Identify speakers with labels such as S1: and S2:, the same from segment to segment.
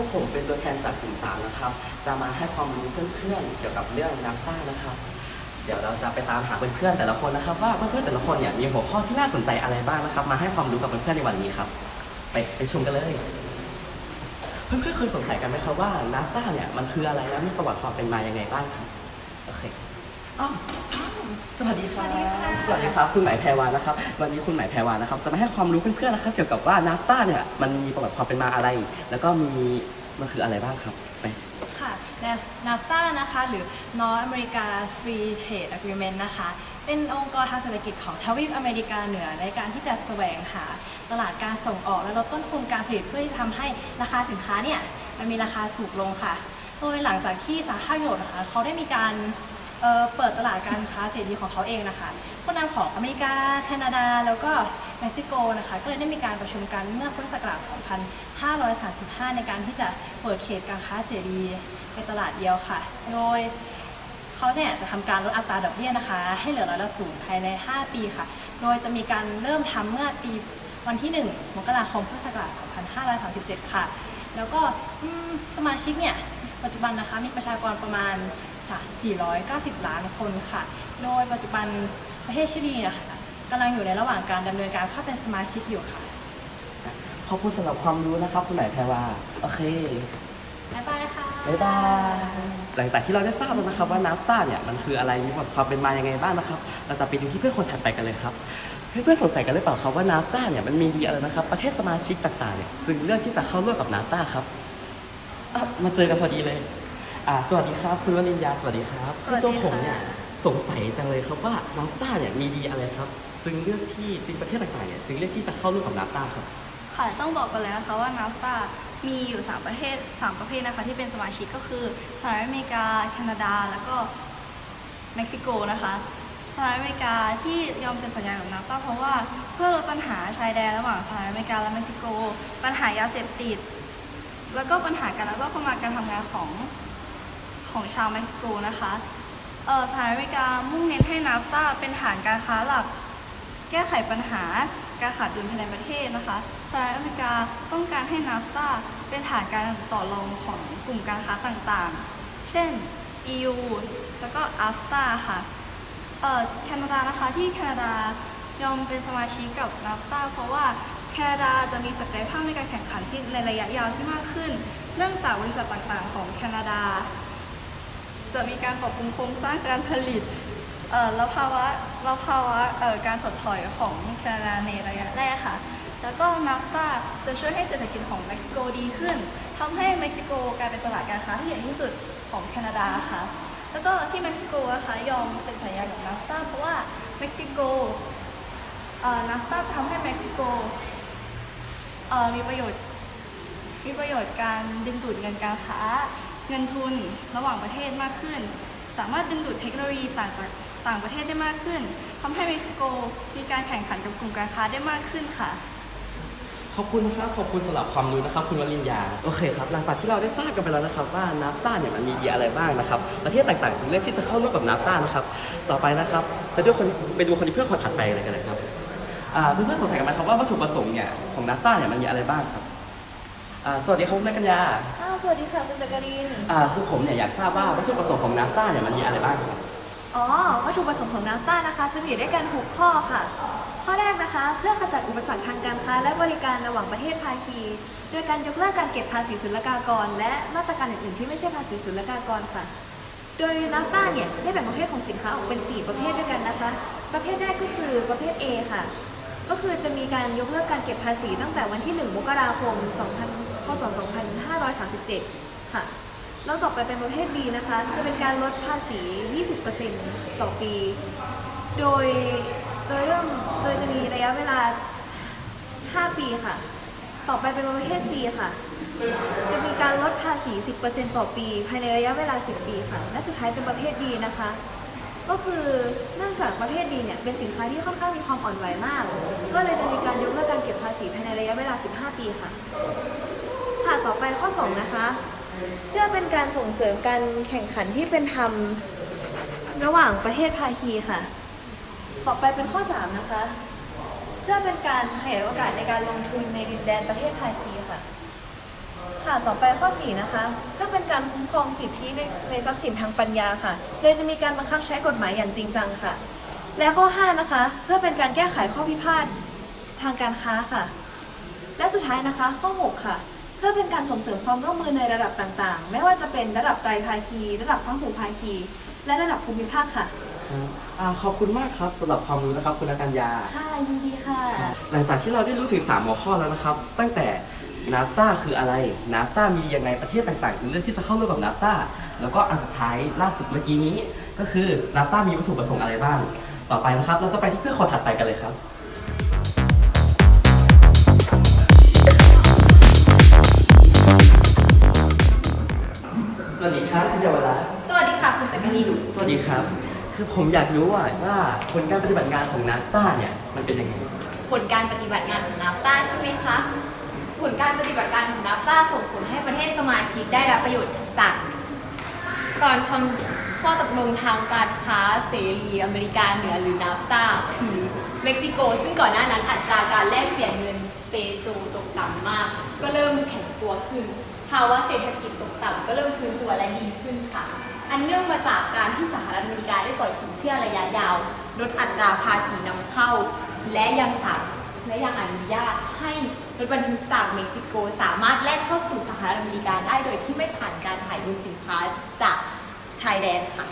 S1: วกผมเป็นตัวแทนจากกลุ่มสามนะครับ จะมาให้ความรู้เพื่อนๆ เกี่ยวกับเรื่องนัสต้านะครับ เดี๋ยวเราจะไปตามหาเพื่อนๆแต่ละคนนะครับ ว่าเพื่อนๆแต่ละคนเนี่ยมีหัวข้อที่น่าสนใจอะไรบ้างนะครับ มาให้ความรู้กับเพื่อนๆในวันนี้ครับ ไปไปชมกันเลย เพื่อนๆเคยสงสัยกันไหมครับว่านัสต้าเนี่ยมันคืออะไรและมีประวัติความเป็นมายังไงบ้างครับโอเคอ้าวสวัสดีครับ
S2: สวัสดีค่ะ
S1: สวัสดีครับ คุณหมายแพรวานะครับ วันนี้คุณหมายแพรวานะครับ จะมาให้ความรู้เพื่อนๆนะครับ เกี่ยวกับว่านาสตาเนี่ย มันมีประวัติความเป็นมาอะไร แล้วก็มี มันคืออะไรบ้างครับไป
S2: ค่ะนาฟตานะคะหรือ North America Free Trade Agreement นะคะ เป็นองค์กรทางเศรษฐกิจของทวีปอเมริกาเหนือในการที่จะแสวงหาตลาดการส่งออกและลดต้นทุนการผลิตเพื่อที่จะทำให้ราคาสินค้าเนี่ยมันมีราคาถูกลงค่ะ โดยหลังจากที่สหภาพยุโรปนะคะเขาได้มีการ เอ่อเปิดตลาดการค้าเสรีของเขาเองนะคะผู้นำของอเมริกา แคนาดา แล้วก็เม็กซิโกนะคะ ก็เลยได้มีการประชุมกันเมื่อพุทธศักราช 2535 ในการที่จะเปิดเขตการค้าเสรีในตลาดเดียวค่ะ โดยเขาเนี่ยจะทำการลดอัตราดอกเบี้ยนะคะ ให้เหลือร้อยละศูนย์ภายใน 5 ปีค่ะ โดยจะมีการเริ่มทำเมื่อปีวันที่ 1 มกราคมพุทธศักราช 2537 ค่ะ แล้วก็สมาชิกเนี่ยปัจจุบันนะคะมีประชากรประมาณ ค่ะ 490 ล้านคนค่ะ โดยปัจจุบันประเทศชิลีนะคะกำลังอยู่ในระหว่างการดำเนินการเข้าเป็นสมาชิกอยู่ค่ะ
S1: ขอบคุณสำหรับความรู้นะครับ คุณหมายแพรวาโอเค
S2: บ๊ายบายค่ะ
S1: บ๊ายบาย หลังจากที่เราได้ทราบแล้วนะครับว่านาสตาเนี่ยมันคืออะไรมีประวัติความเป็นมายังไงบ้างนะครับ เราจะไปดูที่เพื่อนคนถัดไปกันเลยครับ เพื่อนๆสงสัยกันหรือเปล่าครับว่านาสตาเนี่ยมันมีดีอะไรนะครับ ประเทศสมาชิกต่างๆเนี่ยจึงเลือกที่จะเข้าร่วมกับนาสตาครับอะมาเจอกันพอดีเลย อ่าสวัสดีครับคุณวรินยาสวัสดีครับ
S2: สวัสดี
S1: ตัวผม
S2: ค่ะ
S1: เนี่ยสงสัยจังเลยครับว่านาสตาเนี่ยมีดีอะไรครับ จึงเลือกที่จึงประเทศต่างๆเนี่ยจึงเลือกที่จะเข้าร่วมกับนาสตาครับ
S3: ค่ะต้องบอกกันเลยนะคะว่านาฟตามีอยู่ 3 ประเทศ 3 ประเภทนะคะที่เป็นสมาชิกก็คือสหรัฐอเมริกา แคนาดา แล้วก็เม็กซิโกนะคะสหรัฐอเมริกาที่ยอมเซ็นสัญญากับนาฟตาเพราะว่าเพื่อลดปัญหาชายแดนระหว่างสหรัฐอเมริกาและเม็กซิโก ปัญหายาเสพติด แล้วก็ปัญหาการลักลอบเข้ามาการทำงานของ ของชาวเม็กซิโกนะคะเออสหรัฐอเมริกามุ่งเน้นให้นาฟตาเป็นฐานการค้าหลัก แก้ไขปัญหาการขาดดุลภายในประเทศนะคะสหรัฐอเมริกาต้องการให้นาฟตาเป็นฐานการต่อรองของกลุ่มการค้าต่างๆ เช่น EU แล้วก็ AFTA ค่ะเออแคนาดานะคะที่แคนาดายอมเป็นสมาชิกกับนาฟตาเพราะว่าแคนาดาจะมีศักยภาพในการแข่งขันที่ในระยะยาวที่มากขึ้น เนื่องจากบริษัทต่างๆ ของแคนาดา จะมีการปรับปรุงโครงสร้างการผลิตแล้วภาวะแล้วภาวะการถดถอยของแคนาดาในระยะแรกค่ะ แล้วก็นาฟตาจะช่วยให้เศรษฐกิจของเม็กซิโกดีขึ้นทำให้เม็กซิโกกลายเป็นตลาดการค้าที่ใหญ่ที่สุดของแคนาดาค่ะ แล้วก็ที่เม็กซิโกนะคะยอมเซ็นสัญญากับนาฟตาเพราะว่าเม็กซิโกนาฟตาจะทำให้เม็กซิโกมีประโยชน์มีประโยชน์การดึงดูดเงินการค้า เงินทุนระหว่างประเทศมากขึ้น สามารถดึงดูดเทคโนโลยีต่างจากต่างประเทศได้มากขึ้นทำให้เม็กซิโกมีการแข่งขันกับกลุ่มการค้าได้มากขึ้นค่ะ
S1: ขอบคุณครับขอบคุณสำหรับความรู้นะครับ คุณวรินยา โอเคครับ หลังจากที่เราได้ทราบกันไปแล้วนะครับ ว่านาฟตาเนี่ยมันมีดีอะไรบ้างนะครับประเทศต่างๆจึงเลือกที่จะเข้าร่วมกับนาฟตานะครับ ต่อไปนะครับไปดูคนไปดูคนที่เพื่อนคนถัดไปเลยกันเลยครับอ่าเพื่อนๆสงสัยกันไหมครับว่าวัตถุประสงค์เนี่ยของนาฟตาเนี่ยมันมีอะไรบ้างครับ อ่าสวัสดีครับคุณแม่กัญญา
S3: อ้าวสวัสดีค่ะคุณจักริน
S1: อ่าคือผมเนี่ยอยากทราบว่าวัตถุประสงค์ของนาฟตาเนี่ยมันมีอะไรบ้างครับ
S4: อ๋อ วัตถุประสงค์ของนาฟต้านะคะ จะมีอยู่ด้วยกัน 6 ข้อค่ะ ข้อแรกนะคะ เพื่อขจัดอุปสรรคทางการค้า และบริการระหว่างประเทศภาคี โดยการยกเลิกการเก็บภาษีศุลกากร และมาตรการอื่น ๆ ที่ไม่ใช่ภาษีศุลกากรค่ะ โดยนาฟต้าเนี่ยได้แบ่งประเภทของสินค้าออกเป็น 4 ประเภทด้วยกันนะคะ ประเภทแรกก็คือประเภท A ค่ะ ก็คือจะมีการยกเลิกการเก็บภาษีตั้งแต่วันที่ 1 มกราคม2000พ ศ 2537 ค่ะ แล้วต่อไปเป็นประเภท B นะคะ จะเป็นการลดภาษี 20%ต่อปี โดย โดยเริ่ม โดยจะมีระยะเวลา 5 ปีค่ะ ต่อไปเป็นประเภท C ค่ะ จะมีการลดภาษี 10%ต่อปี ภายในระยะเวลา 10 ปีค่ะ และสุดท้ายเป็นประเภท D นะคะก็คือเนื่องจากประเภท D เนี่ยเป็นสินค้าที่ค่อนข้างมีความอ่อนไหวมาก ก็เลยจะมีการยกเลิกการเก็บภาษีภายในระยะเวลา 15 ปีค่ะ ต่อไปข้อ 2 นะคะ เพื่อเป็นการส่งเสริมการแข่งขันที่เป็นธรรมระหว่างประเทศภาคีค่ะ ต่อไปเป็นข้อ 3 นะคะ เพื่อเป็นการขยายโอกาสในการลงทุนในดินแดนประเทศภาคีค่ะ ค่ะ ต่อไปข้อ 4 นะคะ เพื่อเป็นการคุ้มครองสิทธิในในทรัพย์สินทางปัญญาค่ะ โดยจะมีการบังคับใช้กฎหมายอย่างจริงจังค่ะ และข้อ 5 นะคะ เพื่อเป็นการแก้ไขข้อพิพาททางการค้าค่ะ และสุดท้ายนะคะ ข้อ 6 ค่ะ เพื่อเป็นการส่งเสริมความร่วมมือในระดับต่างๆ ไม่ว่าจะเป็นระดับไตรภาคี ระดับพหุภาคี และระดับภูมิภาคค่ะ
S1: ครับอ่าขอบคุณมากครับสำหรับความรู้นะครับคุณนัญญา
S4: ค่ะยินดีค่ะ
S1: หลังจากที่เราได้รู้ถึง 3 หัวข้อแล้วนะครับ ตั้งแต่นาฟตาคืออะไรนาฟตามียังไงประเทศต่างๆ ถึงเลือกที่จะเข้าร่วมกับนาฟตาแล้วก็อันสุดท้ายล่าสุดเมื่อกี้นี้ ก็คือนาฟตามีวัตถุประสงค์อะไรบ้าง ต่อไปนะครับ เราจะไปที่เพื่อข้อถัดไปกันเลยครับ สวัสดีครับคุณเยาวราช
S2: สวัสดีค่ะคุณจักรีน
S1: สวัสดีครับ คือผมอยากรู้ว่าว่าผลการปฏิบัติงานของนาฟตาเนี่ยมันเป็นยังไง
S5: ผลการปฏิบัติงานของนาฟตาใช่ไหมคะ ผลการปฏิบัติการของนาฟตาส่งผลให้ประเทศสมาชิกได้รับประโยชน์จากการทำข้อตกลงทางการค้าเสรีอเมริกาเหนือหรือนาฟตาคือเม็กซิโก ซึ่งก่อนหน้านั้นอัตราการแลกเปลี่ยนเงินเปโซตกต่ำมาก ก็เริ่มแข็งตัวขึ้น ภาวะเศรษฐกิจตกต่ำก็เริ่มฟื้นตัวและดีขึ้นค่ะ อันเนื่องมาจากการที่สหรัฐอเมริกาได้ปล่อยสินเชื่อระยะยาว ลดอัตราภาษีนำเข้า และยังสามและยังอนุญาตให้รถบรรทุกจากเม็กซิโกสามารถแล่นเข้าสู่สหรัฐอเมริกาได้โดยที่ไม่ผ่านการถ่ายรูปสินค้าจากชายแดนค่ะ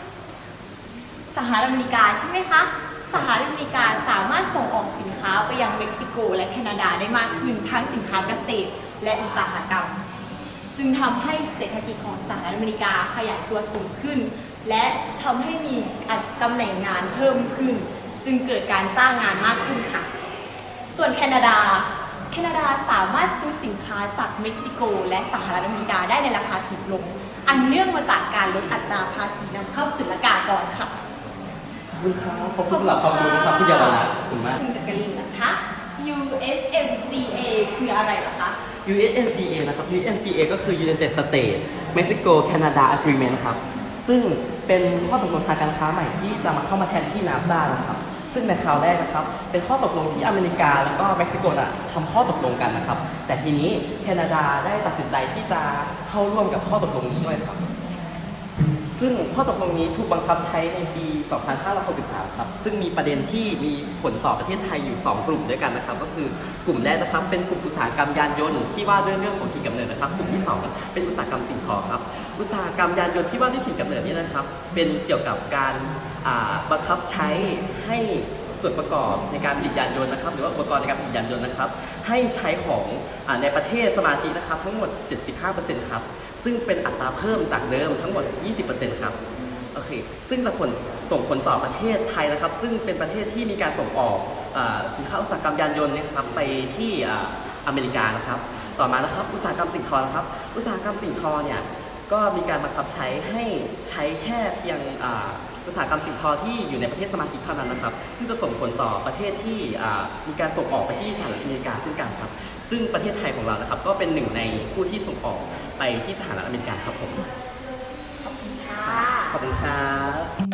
S5: สหรัฐอเมริกาใช่ไหมคะสหรัฐอเมริกาสามารถส่งออกสินค้าไปยังเม็กซิโก และแคนาดาได้มากขึ้นทั้งสินค้าเกษตรและอุตสาหกรรม จึงทำให้เศรษฐกิจของสหรัฐอเมริกาขยายตัวสูงขึ้น และทำให้มีอัตำแหน่งงานเพิ่มขึ้น จึงเกิดการจ้างงานมากขึ้นค่ะ ส่วนแคนาดา แคนาดาสามารถซื้อสินค้าจากเม็กซิโก และสหรัฐอเมริกาได้ในราคาถูกลง อันเนื่องมาจากการลดอัตราภาษีนำเข้าศุลกากรค่ะ
S1: ขอบคุณครับขอบคุณสำหรับความรู้นะครับคุณเยาวราชขอบคุณมาก
S5: คุณจักรินนะคะ USMCA คืออะไรเหรอคะ
S1: USMCA นะครับ USMCA ก็คือ United States Mexico Canada Agreement ครับ ซึ่งเป็นข้อตกลงทางการค้าใหม่ที่จะมาเข้ามาแทนที่ NAFTA นะครับ ซึ่งในคราวแรกนะครับ เป็นข้อตกลงที่อเมริกาแล้วก็เม็กซิโกน่ะทำข้อตกลงกันนะครับ แต่ทีนี้แคนาดาได้ตัดสินใจที่จะเข้าร่วมกับข้อตกลงนี้ด้วยครับ ซึ่งข้อตกลงนี้ถูกบังคับใช้ในปี 2563 ครับ ซึ่งมีประเด็นที่มีผลต่อประเทศไทยอยู่ 2 กลุ่มด้วยกันนะครับ ก็คือกลุ่มแรกนะครับ เป็นกลุ่มอุตสาหกรรมยานยนต์ที่ว่าด้วยเรื่องของถิ่นกำเนิดนะครับ กลุ่มที่ 2 เป็นอุตสาหกรรมสิ่งทอครับ อุตสาหกรรมยานยนต์ที่ว่าด้วยถิ่นกำเนิดนี้นะครับ เป็นเกี่ยวกับการบังคับใช้ให้ส่วนประกอบในการผลิตยานยนต์นะครับ หรือว่าอุปกรณ์ในการผลิตยานยนต์นะครับ ให้ใช้ของอในประเทศสมาชิกนะครับ ทั้งหมด 75%ครับ ซึ่งเป็นอัตราเพิ่มจากเดิมทั้งหมด 20%ครับโอเคซึ่งจะผลส่งผลต่อประเทศไทยนะครับ ซึ่งเป็นประเทศที่มีการส่งออกอสินค้าอุตสาหกรรมยานยนต์นะครับไปที่อเมริกานะครับ ต่อมานะครับ อุตสาหกรรมสิ่งทอนะครับ อุตสาหกรรมสิ่งทอเนี่ยก็มีการบังคับใช้ให้ใช้แค่เพียงอุตสาหกรรมสิ่งทอที่อยู่ในประเทศสมาชิกเท่านั้นนะครับ ซึ่งจะส่งผลต่อประเทศที่มีการส่งออกไปที่สหรัฐอเมริกาเช่นกันครับ ซึ่งประเทศไทยของเรานะครับ ก็เป็นหนึ่งในผู้ที่ส่งออก ไปที่สหรัฐอเมริกาครับผม
S5: ขอบคุณค่ะ
S1: ขอบคุณครับ